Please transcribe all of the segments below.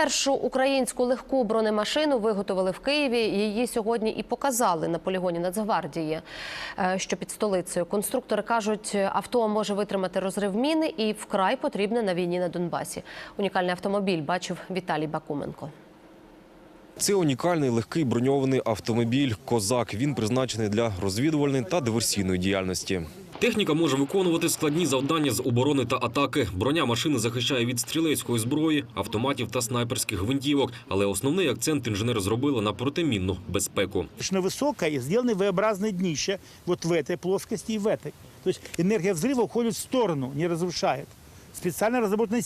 Першу українську легку бронемашину виготовили в Києві. Її сьогодні і показали на полігоні Нацгвардії, е, що під столицею. Конструктори кажуть, авто може витримати розрив міни і вкрай потрібне на війні на Донбасі. Унікальний автомобіль бачив Віталій Бакуменко. Це унікальний легкий броньований автомобіль Козак. Він призначений для розвідувальної та диверсійної діяльності. Техніка може виконувати складні завдання з оборони та атаки. Броня машини захищає від стрілецької зброї, автоматів та снайперських гвинтівок. Але основний акцент інженери зробили на протимінну безпеку. Достаточно высокое и сделаны V-образные днища вот в этой плоскости и в этой. То есть энергия взрыва уходит в сторону, не разрушает. Специально разработаны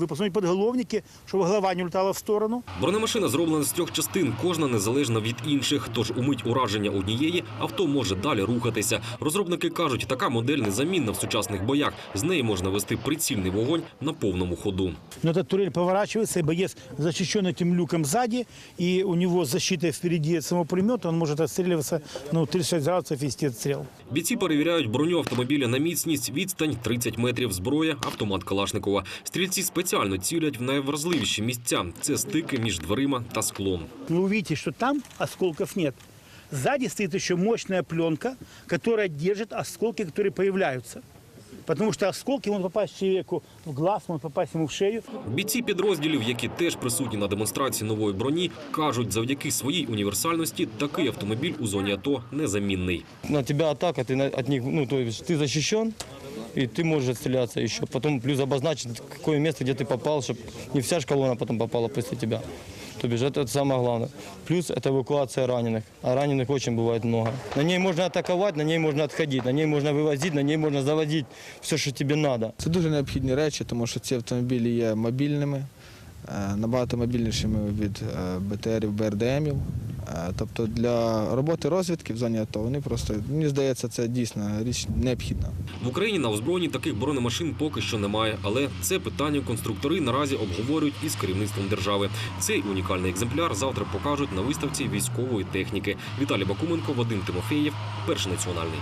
сиденья, выпускные подголовники, чтобы голова не улетала в сторону. Бронемашина зроблена з трьох частин, кожна незалежна від інших. Тож у мить ураження однієї авто може далі рухатися. Розробники кажуть, така модель незамінна в сучасних боях. З неї можна вести прицільний вогонь на повному ходу. Но эта турель поворачивается, и боец защищен этим люком сзади, и у него защита впереди от самого пулемета, он может отстреливаться ну, 36 градусов и вести отстрел. Бійці перевіряють броню автомобіля на міцність, відстань 30 метрів, зброя, автомат Калашникова. Стрільці спеціально цілять в найвразливіші місця. Це стики між дверима та склом. Ви увидите, що там осколків нет. Сзади стоит еще мощная пленка, которая держит осколки, которые появляются. Потому что осколки могут попасть человеку в глаз, могут попасть ему в шею. Бійці підрозділів, які теж присутні на демонстрації нової броні, кажуть, завдяки своїй універсальності такий автомобіль у зоні АТО незамінний. на тебя атака, ты на- от них, ну, то есть ты защищен, и ты можешь отстреляться еще. Потом плюс обозначить, какое место, где ты попал, чтобы не вся ж колонна потом попала после тебя. То бишь это самое главное. Плюс это эвакуация раненых. А раненых очень бывает много. На ней можно атаковать, на ней можно отходить, на ней можно вывозить, на ней можно заводить все, что тебе надо. Це дуже необхідні речі, тому що ці автомобілі є мобільними, е, набагато мобільнішими від е, БТРів, БРДМів. Е, Тобто для роботи розвідки в зоні АТО вони просто, мені здається, це дійсно річ необхідна. В Україні на озброєнні таких бронемашин поки що немає, але це питання конструктори наразі обговорюють із керівництвом держави. Цей унікальний екземпляр завтра покажуть на виставці військової техніки. Віталій Бакуменко, Вадим Тимофєєв, перший національний.